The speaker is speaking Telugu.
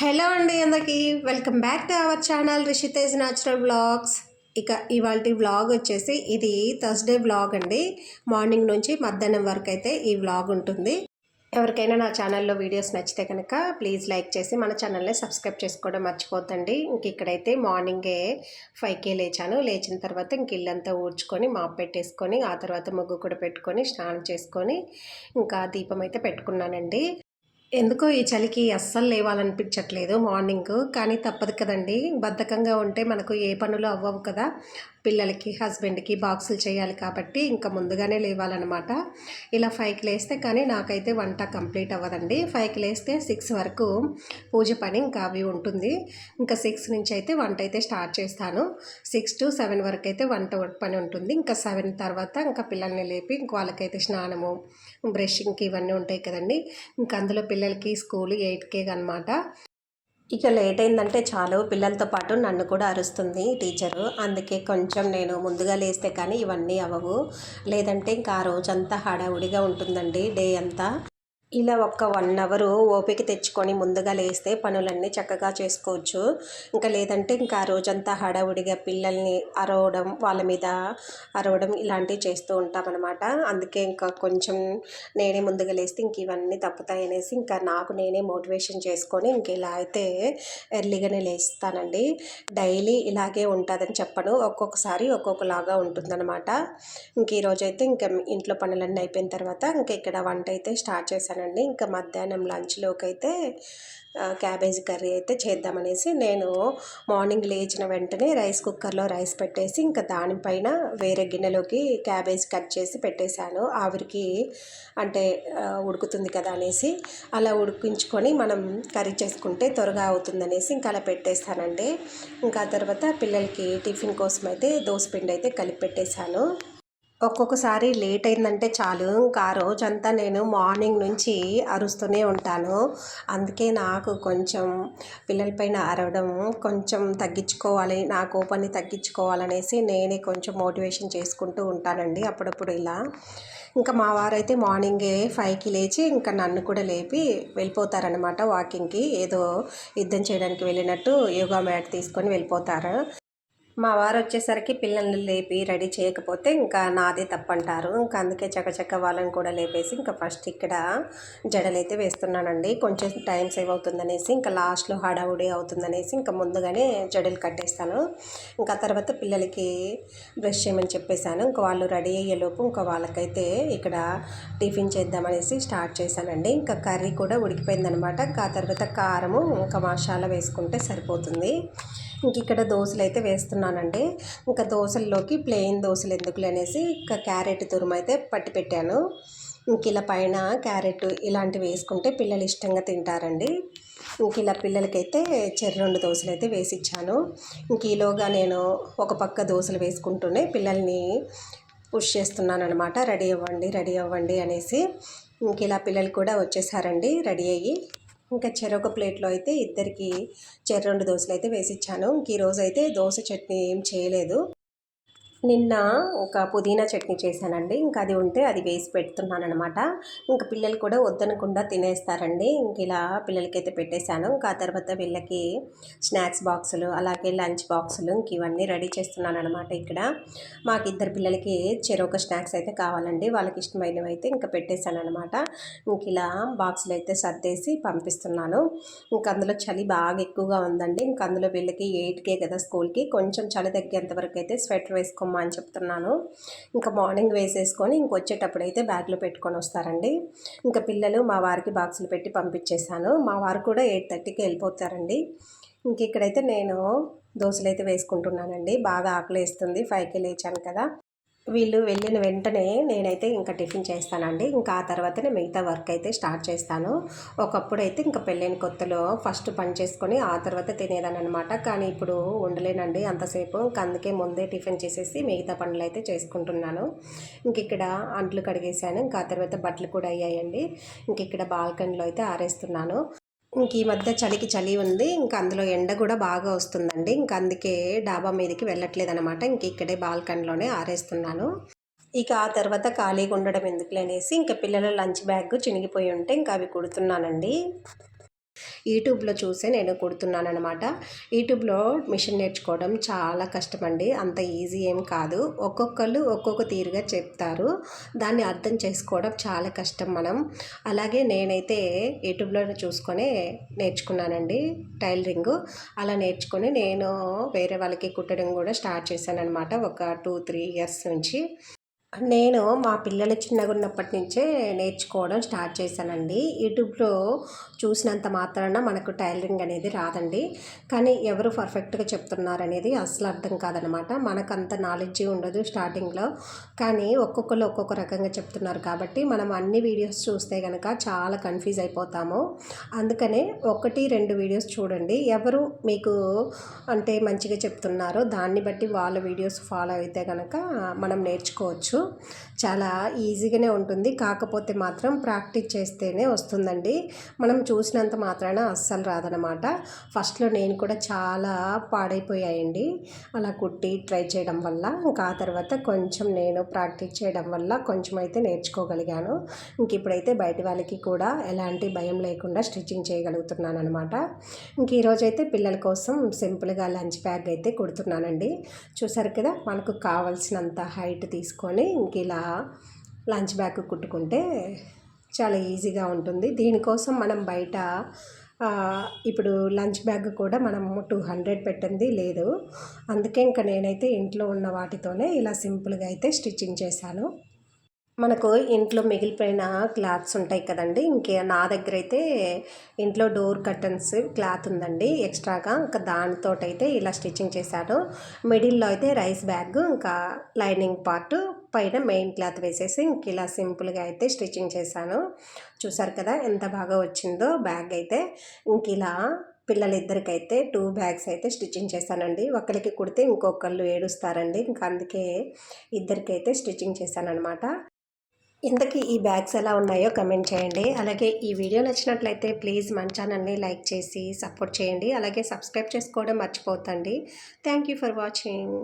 హలో అండి అందరికి. Welcome back to our channel Rishitej natural blogs ఇక ఇవాళ వ్లాగ్ వచ్చేసి ఇది థర్స్డే వ్లాగ్ అండి. మార్నింగ్ నుంచి మధ్యాహ్నం వరకు అయితే ఈ వ్లాగ్ ఉంటుంది. ఎవరికైనా నా ఛానల్లో వీడియోస్ నచ్చితే కనుక ప్లీజ్ లైక్ చేసి మన ఛానల్ని సబ్స్క్రైబ్ చేసుకోవడం మర్చిపోద్దండి. ఇంక ఇక్కడైతే మార్నింగే ఫైవ్కే లేచాను. లేచిన తర్వాత ఇంక ఇల్లంతా ఊడ్చుకొని మాప్ పెట్టేసుకొని ఆ తర్వాత ముగ్గు కూడా పెట్టుకొని స్నానం చేసుకొని ఇంకా దీపం అయితే పెట్టుకున్నానండి. ఎందుకో ఈ చలికి అస్సలు లేవాలనిపించట్లేదు మార్నింగ్ కానీ తప్పదు కదండి. బద్ధకంగా ఉంటే మనకు ఏ పనులు అవ్వవు కదా. పిల్లలకి హస్బెండ్కి బాక్సులు చేయాలి కాబట్టి ఇంకా ముందుగానే లేవాలన్నమాట. ఇలా ఫైవ్కి లేస్తే కానీ నాకైతే వంట కంప్లీట్ అవ్వదండి. ఫైవ్కి లేస్తే సిక్స్ వరకు పూజ పని ఇంకా అవి ఉంటుంది. ఇంకా సిక్స్ నుంచి అయితే వంట అయితే స్టార్ట్ చేస్తాను. సిక్స్ టు సెవెన్ వరకు అయితే వంట పని ఉంటుంది. ఇంకా సెవెన్ తర్వాత ఇంకా పిల్లల్ని లేపి ఇంక వాళ్ళకైతే స్నానము బ్రషింగ్కి ఇవన్నీ ఉంటాయి కదండి. ఇంకా అందులో పిల్లలకి స్కూల్ ఎయిట్కే అనమాట ఇక లేట్ అయిందంటే చాలు. పిల్లలతో పాటు నన్ను కూడా అరుస్తుంది టీచరు. అందుకే కొంచెం నేను ముందుగా లేస్తే కానీ ఇవన్నీ అవ్వవు. లేదంటే ఇంకా ఆ రోజంతా హడావుడిగా ఉంటుందండి డే అంతా. ఇలా ఒక్క వన్ అవర్ ఓపిక తెచ్చుకొని ముందుగా లేస్తే పనులన్నీ చక్కగా చేసుకోవచ్చు. ఇంకా లేదంటే ఇంకా రోజంతా హడావుడిగా పిల్లల్ని అరవడం వాళ్ళ మీద అరవడం ఇలాంటివి చేస్తూ ఉంటామన్నమాట. అందుకే ఇంకా కొంచెం నేనే ముందుగా లేస్తే ఇంక ఇవన్నీ తప్పుతాయి అనేసి ఇంకా నాకు నేనే మోటివేషన్ చేసుకొని ఇంక ఇలా అయితే ఎర్లీగానే లేస్తానండి. డైలీ ఇలాగే ఉంటుందని చెప్పను. ఒక్కొక్కసారి ఒక్కొక్కలాగా ఉంటుందన్నమాట. ఇంక ఈరోజైతే ఇంకా ఇంట్లో పనులన్నీ అయిపోయిన తర్వాత ఇంక ఇక్కడ వంట అయితే స్టార్ట్ చేశాను. చేశానండి ఇంకా మధ్యాహ్నం లంచ్లోకి అయితే క్యాబేజీ కర్రీ అయితే చేద్దామనేసి నేను మార్నింగ్ లేచిన వెంటనే రైస్ కుక్కర్లో రైస్ పెట్టేసి ఇంకా దానిపైన వేరే గిన్నెలోకి క్యాబేజ్ కట్ చేసి పెట్టేశాను. ఆవిరికి అంటే ఉడుకుతుంది కదా అనేసి అలా ఉడికించుకొని మనం కర్రీ చేసుకుంటే త్వరగా అవుతుందనేసి ఇంకా అలా పెట్టేస్తానండి. ఇంకా తర్వాత పిల్లలకి టిఫిన్ కోసం అయితే పిండి అయితే కలిపి పెట్టేశాను. ఒక్కొక్కసారి లేట్ అయిందంటే చాలు. ఇంకా ఆ రోజంతా నేను మార్నింగ్ నుంచి అరుస్తూనే ఉంటాను. అందుకే నాకు కొంచెం పిల్లలపైన అరవడం కొంచెం తగ్గించుకోవాలి నా కోపాన్ని తగ్గించుకోవాలనేసి నేనే కొంచెం మోటివేషన్ చేసుకుంటూ ఉంటానండి అప్పుడప్పుడు ఇలా. ఇంకా మా వారైతే మార్నింగే ఫైవ్కి లేచి ఇంకా నన్ను కూడా లేపి వెళ్ళిపోతారనమాట వాకింగ్కి. ఏదో యుద్ధం చేయడానికి వెళ్ళినట్టు యోగా మ్యాట్ తీసుకొని వెళ్ళిపోతారు. మా వారు వచ్చేసరికి పిల్లల్ని లేపి రెడీ చేయకపోతే ఇంకా నాదే తప్పంటారు. ఇంకా అందుకే చకచక వాళ్ళని కూడా లేపేసి ఇంకా ఫస్ట్ ఇక్కడ జడలైతే వేస్తున్నానండి. కొంచెం టైం సేవ్ అవుతుందనేసి ఇంకా లాస్ట్లో హడావుడి అవుతుందనేసి ఇంకా ముందుగానే జడలు కట్టేస్తాను. ఇంకా తర్వాత పిల్లలకి బ్రష్ చేయమని చెప్పేశాను. ఇంకా వాళ్ళు రెడీ అయ్యేలోపు ఇంకా వాళ్ళకైతే ఇక్కడ టిఫిన్ చేద్దామనేసి స్టార్ట్ చేశానండి. ఇంకా కర్రీ కూడా ఉడికిపోయిందనమాట. ఆ తర్వాత కారము ఇంకా మసాలా వేసుకుంటే సరిపోతుంది. ఇంక ఇక్కడ దోశలు అయితే వేస్తున్నానండి. ఇంకా దోశల్లోకి ప్లెయిన్ దోశలు ఎందుకు అనేసి ఇంకా క్యారెట్ తురుము అయితే పట్టి పెట్టాను. ఇంక ఇలా పైన క్యారెట్ ఇలాంటివి వేసుకుంటే పిల్లలు ఇష్టంగా తింటారండి. ఇంక ఇలా పిల్లలకైతే చెర్రెండు దోశలు అయితే వేసి ఇచ్చాను ఇంక ఈలోగా నేను ఒక పక్క దోశలు వేసుకుంటూనే పిల్లల్ని పుష్ చేస్తున్నాను అనమాట రెడీ అవ్వండి రెడీ అవ్వండి అనేసి ఇంక ఇలా పిల్లలు కూడా వచ్చేసారండి రెడీ అయ్యి. ఇంకా చెరొక ప్లేట్లో అయితే ఇద్దరికి చెర రెండు దోశలు అయితే వేసిచ్చాను. ఇంక ఈరోజు అయితే దోశ చట్నీ ఏం చేయలేదు. నిన్న ఒక పుదీనా చట్నీ చేశానండి. ఇంకా అది ఉంటే అది వేసి పెడుతున్నాను అనమాట ఇంకా పిల్లలు కూడా వద్దనకుండా తినేస్తారండి. ఇంక ఇలా పిల్లలకైతే పెట్టేశాను. ఇంకా తర్వాత వీళ్ళకి స్నాక్స్ బాక్సులు అలాగే లంచ్ బాక్సులు ఇంక ఇవన్నీ రెడీ చేస్తున్నాను అనమాట ఇక్కడ. మాకు ఇద్దరు పిల్లలకి చెరొక స్నాక్స్ అయితే కావాలండి. వాళ్ళకి ఇష్టమైనవి అయితే ఇంకా పెట్టేశానమాట ఇంక ఇలా బాక్సులు అయితే సర్దేసి పంపిస్తున్నాను. ఇంకా అందులో చలి బాగా ఎక్కువగా ఉందండి. ఇంకా అందులో వీళ్ళకి ఎయిట్కే కదా స్కూల్కి. కొంచెం చలి తగ్గేంత వరకు అయితే స్వెటర్ వేసుకో వేసుకోమ్మా అని చెప్తున్నాను. ఇంకా మార్నింగ్ వేసేసుకొని ఇంకొచ్చేటప్పుడు అయితే బ్యాగ్లో పెట్టుకొని వస్తారండి. ఇంకా పిల్లలు మా వారికి బాక్సులు పెట్టి పంపించేశాను. మా వారు కూడా ఎయిట్ థర్టీకి వెళ్ళిపోతారండి. ఇంక ఇక్కడైతే నేను దోశలు అయితే వేసుకుంటున్నానండి. బాగా ఆకలి వేస్తుంది ఫైవ్కి లేచాను కదా. వీళ్ళు వెళ్ళిన వెంటనే నేనైతే ఇంకా టిఫిన్ చేస్తానండి. ఇంకా ఆ తర్వాతనే మిగతా వర్క్ అయితే స్టార్ట్ చేస్తాను. ఒకప్పుడు అయితే ఇంకా పెళ్ళైన కొత్తలో ఫస్ట్ పని చేసుకొని ఆ తర్వాత తినేదాన్ని అనమాట కానీ ఇప్పుడు ఉండలేనండి అంతసేపు. ఇంకా అందుకే ముందే టిఫిన్ చేసేసి మిగతా పనులు అయితే చేసుకుంటున్నాను. ఇంక ఇక్కడ అంట్లు కడిగేసాను ఇంకా ఆ తర్వాత బట్టలు కూడా అయ్యాయండి. ఇంక ఇక్కడ బాల్కనీలో అయితే ఆరేస్తున్నాను. ఇంక ఈ మధ్య చలికి చలి ఉంది. ఇంకా అందులో ఎండ కూడా బాగా వస్తుందండి. ఇంక అందుకే డాబా మీదకి వెళ్ళట్లేదు అనమాట ఇంక ఇక్కడే బాల్కనీలోనే ఆరేస్తున్నాను. ఇక ఆ తర్వాత ఖాళీగా ఉండడం ఎందుకులేనేసి ఇంకా పిల్లల లంచ్ బ్యాగ్ చినిగిపోయి ఉంటే ఇంకా అవి కుడుతున్నానండి. యూట్యూబ్లో చూసే నేను కుడుతున్నాను అనమాట యూట్యూబ్లో మిషన్ నేర్చుకోవడం చాలా కష్టం అండి అంత ఈజీ ఏం కాదు. ఒక్కొక్కళ్ళు ఒక్కొక్క తీరుగా చెప్తారు. దాన్ని అర్థం చేసుకోవడం చాలా కష్టం మనం. అలాగే నేనైతే యూట్యూబ్లో చూసుకొని నేర్చుకున్నానండి టైలరింగ్. అలా నేర్చుకొని నేను వేరే వాళ్ళకి కుట్టడం కూడా స్టార్ట్ చేశాను అనమాట ఒక టూ త్రీ ఇయర్స్ నుంచి. నేను మా పిల్లలు చిన్నగా ఉన్నప్పటి నుంచే నేర్చుకోవడం స్టార్ట్ చేశానండి. యూట్యూబ్లో చూసినంత మాత్రాన మనకు టైలరింగ్ అనేది రాదండి. కానీ ఎవరు పర్ఫెక్ట్గా చెప్తున్నారు అనేది అసలు అర్థం కాదనమాట. మనకు అంత నాలెడ్జ్ ఉండదు స్టార్టింగ్లో. కానీ ఒక్కొక్కరు ఒక్కొక్క రకంగా చెప్తున్నారు కాబట్టి మనం అన్ని వీడియోస్ చూస్తే కనుక చాలా కన్ఫ్యూజ్ అయిపోతాము. అందుకనే ఒకటి రెండు వీడియోస్ చూడండి. ఎవరు మీకు అంటే మంచిగా చెప్తున్నారో దాన్ని బట్టి వాళ్ళ వీడియోస్ ఫాలో అయితే కనుక మనం నేర్చుకోవచ్చు. చాలా ఈజీగానే ఉంటుంది. కాకపోతే మాత్రం ప్రాక్టీస్ చేస్తేనే వస్తుందండి. మనం చూసినంత మాత్రాన అస్సలు రాదనమాట ఫస్ట్లో నేను కూడా చాలా పాడైపోయాయండి. అలా కుట్టి ట్రై చేయడం వల్ల ఇంకా ఆ తర్వాత కొంచెం నేను ప్రాక్టీస్ చేయడం వల్ల కొంచెం అయితే నేర్చుకోగలిగాను. ఇంక ఇప్పుడైతే బయట వాళ్ళకి కూడా ఎలాంటి భయం లేకుండా స్టిచ్చింగ్ చేయగలుగుతున్నాను అనమాట ఇంక ఈరోజైతే పిల్లల కోసం సింపుల్గా లంచ్ బ్యాగ్ అయితే కుడుతున్నానండి. చూసారు కదా మనకు కావాల్సినంత హైట్ తీసుకొని ఇంక ఇలా లంచ్ బ్యాగ్ కుట్టుకుంటే చాలా ఈజీగా ఉంటుంది. దీనికోసం మనం బయట ఇప్పుడు లంచ్ బ్యాగ్ కూడా మనం టూ హండ్రెడ్ పెట్టింది లేదు. అందుకే ఇంకా నేనైతే ఇంట్లో ఉన్న వాటితోనే ఇలా సింపుల్గా అయితే స్టిచ్చింగ్ చేశాను. మనకు ఇంట్లో మిగిలిపోయిన క్లాత్స్ ఉంటాయి కదండి ఇంకే నా దగ్గర అయితే ఇంట్లో డోర్ కర్టన్స్ క్లాత్ ఉందండి ఎక్స్ట్రాగా ఇంకా దానితోటైతే ఇలా స్టిచ్చింగ్ చేశాను. మిడిల్లో అయితే రైస్ బ్యాగ్ ఇంకా లైనింగ్ పార్ట్ పైన మెయిన్ క్లాత్ వేసేసి ఇంక ఇలా సింపుల్గా అయితే స్టిచ్చింగ్ చేశాను. చూసారు కదా ఎంత బాగా వచ్చిందో బ్యాగ్ అయితే. ఇంక ఇలా పిల్లలిద్దరికైతే టూ బ్యాగ్స్ అయితే స్టిచ్చింగ్ చేశానండి. ఒకరికి కుడితే ఇంకొకళ్ళు ఏడుస్తారండి. ఇంకా అందుకే ఇద్దరికైతే స్టిచ్చింగ్ చేశాను అనమాట ఇంతకీ ఈ బ్యాగ్స్ ఎలా ఉన్నాయో కమెంట్ చేయండి. అలాగే ఈ వీడియో నచ్చినట్లయితే ప్లీజ్ మన ఛానల్ని లైక్ చేసి సపోర్ట్ చేయండి. అలాగే సబ్స్క్రైబ్ చేసుకోవడం మర్చిపోతండి థ్యాంక్ యూ ఫర్ వాచింగ్.